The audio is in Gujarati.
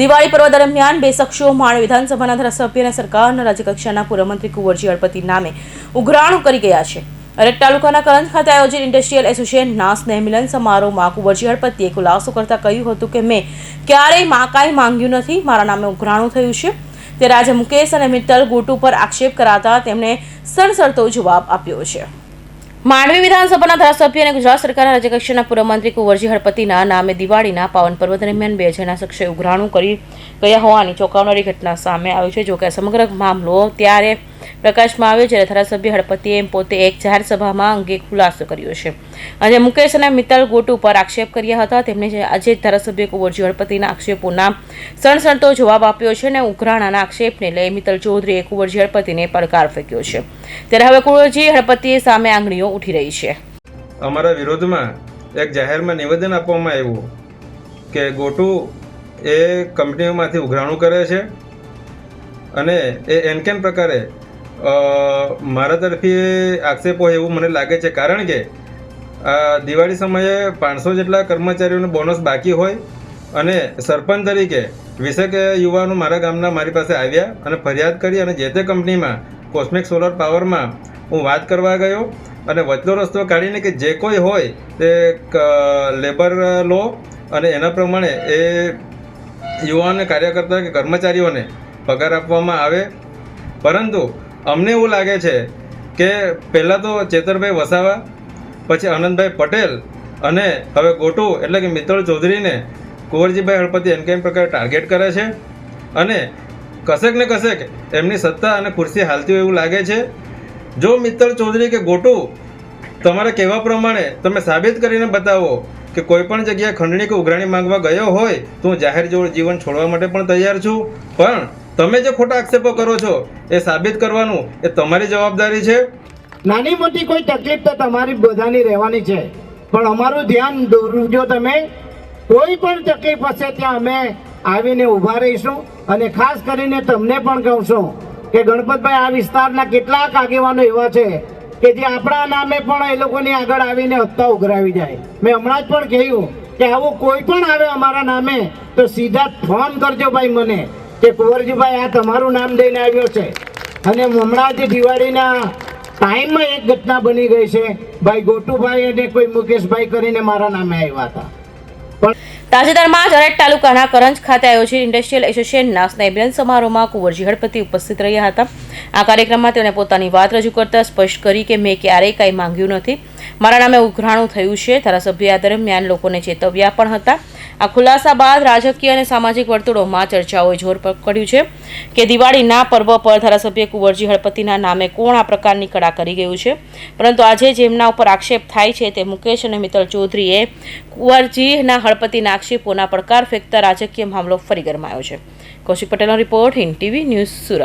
દિવાળી પર્વ દરમિયાન બે શખ્સો માણ વિધાનસભાના ધારાસભ્ય અને સરકારના રાજ્યકક્ષાના પૂર્વમંત્રી કુંવરજી હળપતિ નામે ઉઘરાણું કરી ગયા છે. અરેટ તાલુકાના કરંજ ખાતે આયોજિત ઇન્ડસ્ટ્રીયલ એસોસિએશનના સ્નેહ મિલન સમારોહમાં કુંવરજી હળપતિએ ખુલાસો કરતાં કહ્યું હતું કે, મેં ક્યારેયમાં કાંઈ માંગ્યું નથી. મારા નામે ઉઘરાણું થયું છે. ત્યારે આજે મુકેશ અને મિત્તલ ગુટ પર આક્ષેપ કરાતા તેમણે સણસરતો જવાબ આપ્યો છે. માંડવી વિધાનસભાના ધારાસભ્ય અને ગુજરાત સરકારના રાજ્યકક્ષાના પૂર્વમંત્રી કુંવરજી હળપતિના નામે દિવાળીના પાવન પર્વ દરમિયાન બે જણા શખ્સે ઉઘરાણું કરી ગયા હોવાની ચોંકાવનારી ઘટના સામે આવી છે. જોકે સમગ્ર મામલો ત્યારે પ્રકાશમાં આવ્યો જ્યારે ધારાસભ્ય હળપતિએ પોતે એક જાહેર સભામાં અંગે ખુલાસો કર્યો છે. અને મુકેશ અને મિત્તલ ગોટ ઉપર આક્ષેપ કર્યા હતા. તેમણે આજે ધારાસભ્ય કુંવરજી હળપતિના આક્ષેપોના સણસણતો જવાબ આપ્યો છે અને ઉઘરાણાના આક્ષેપને લઈ મિત્તલ ચૌધરીએ કુંવરજી હળપતિને પડકાર ફેંક્યો છે. ત્યારે હવે કુંવરજી હળપતિએ સામે આંગળીઓ ઉઠી રહી છે. અમારા વિરોધમાં એક જાહેરમાં નિવેદન આપવામાં આવ્યું કે ગોટુ એ કંપનીઓમાંથી ઉઘરાણું કરે છે અને એ એનકેન પ્રકારે મારા તરફી આક્ષેપ હોય એવું મને લાગે છે. કારણ કે દિવાળી સમયે પાંચસો જેટલા કર્મચારીઓને બોનસ બાકી હોય અને સરપંચ તરીકે વીસેક યુવાનો મારા ગામના મારી પાસે આવ્યા અને ફરિયાદ કરી અને જે તે કંપનીમાં કોસ્મિક સોલર પાવરમાં હું વાત કરવા ગયો અને વચલો રસ્તો કાઢીને કે જે કોઈ હોય તે લેબર લો અને એના પ્રમાણે એ યુવાનને કાર્યકર્તા કે કર્મચારીઓને પગાર આપવામાં આવે. પરંતુ અમને એવું લાગે છે કે પહેલાં તો ચેતરભાઈ વસાવા, પછી આનંદભાઈ પટેલ અને હવે ગોટુ એટલે કે મિત્તલ ચૌધરીને કુંવરજીભાઈ હળપતિ એમ કેમ પ્રકારે ટાર્ગેટ કરે છે? અને કશેક ને કશેક એમની સત્તા અને ખુરશી હાલતી હોય એવું લાગે છે? જો મિત્તલ ચૌધરી કે ગોટુ તમારા કહેવા પ્રમાણે તમે સાબિત કરીને બતાવો કે કોઈ પણ જગ્યાએ ખંડણી કે ઉઘરાણી માંગવા ગયો હોય તો હું જાહેર જેવું જીવન છોડવા માટે પણ તૈયાર છું. પણ તમે જે ખોટા આક્ષેપો કરો છો, એ સાબિત કરવાનું એ તમારી જવાબદારી છે? નાની મોટી કોઈ તકલીફ તો તમારી બધાની રહેવાની છે. પણ અમારું ધ્યાન દોરજો તમે કોઈ પણ તકલીફ હશે ત્યાં અમે આવીને ઊભા રહીશું અને ખાસ કરીને તમને પણ કહું છું કે ગણપતભાઈ, આ વિસ્તારના કેટલાક આગેવાનો એવા છે કે જે આપણા નામે પણ એ લોકોની આગળ આવીને હપ્તા ઉઘરાવી જાય. મેં હમણાં જ પણ કહ્યું કે આવું કોઈ પણ આવે અમારા નામે તો સીધા ફોન કરજો ભાઈ મને. કે કુંવરજીભાઈ, આ તમારું નામ દઈને આવ્યો છે. અને હમણાં જ દિવાળીના ટાઈમમાં એક ઘટના બની ગઈ છે. ભાઈ ગોટુભાઈ અને કોઈ મુકેશભાઈ કરીને મારા નામે આવ્યા હતા. તાજેતરમાં જ તાલુકાના કરંજ ખાતે આયોજિત ઇન્ડસ્ટ્રીયલ એસોસિએશનના સ્નેહમિલન સમારોહમાં કુંવરજી હળપતિ ઉપસ્થિત રહ્યા હતા. આ કાર્યક્રમમાં તેમણે પોતાની વાત રજૂ કરતા સ્પષ્ટ કરી કે મેં ક્યારેય કાંઈ માંગ્યું નથી. મારા નામે ઉઘરાણું થયું છે. ધારાસભ્ય આ દરમિયાન લોકોને ચેતવ્યા પણ હતા. આ ખુલાસા બાદ રાજકીય અને સામાજિક વર્તુળોમાં ચર્ચાઓએ જોર પકડ્યું છે કે દિવાળીના પર્વ પર ધારાસભ્ય કુંવરજી હળપતિના નામે કોણ આ પ્રકારની કળા કરી ગયું છે? પરંતુ આજે જેમના ઉપર આક્ષેપ થાય છે તે મુકેશ અને મિત્તલ ચૌધરીએ કુંવરજીના હળપતિના આક્ષેપોના પડકાર ફેંકતા રાજકીય મામલો ફરી ગરમાયો છે. કૌશિક પટેલનો report in TV news Surat.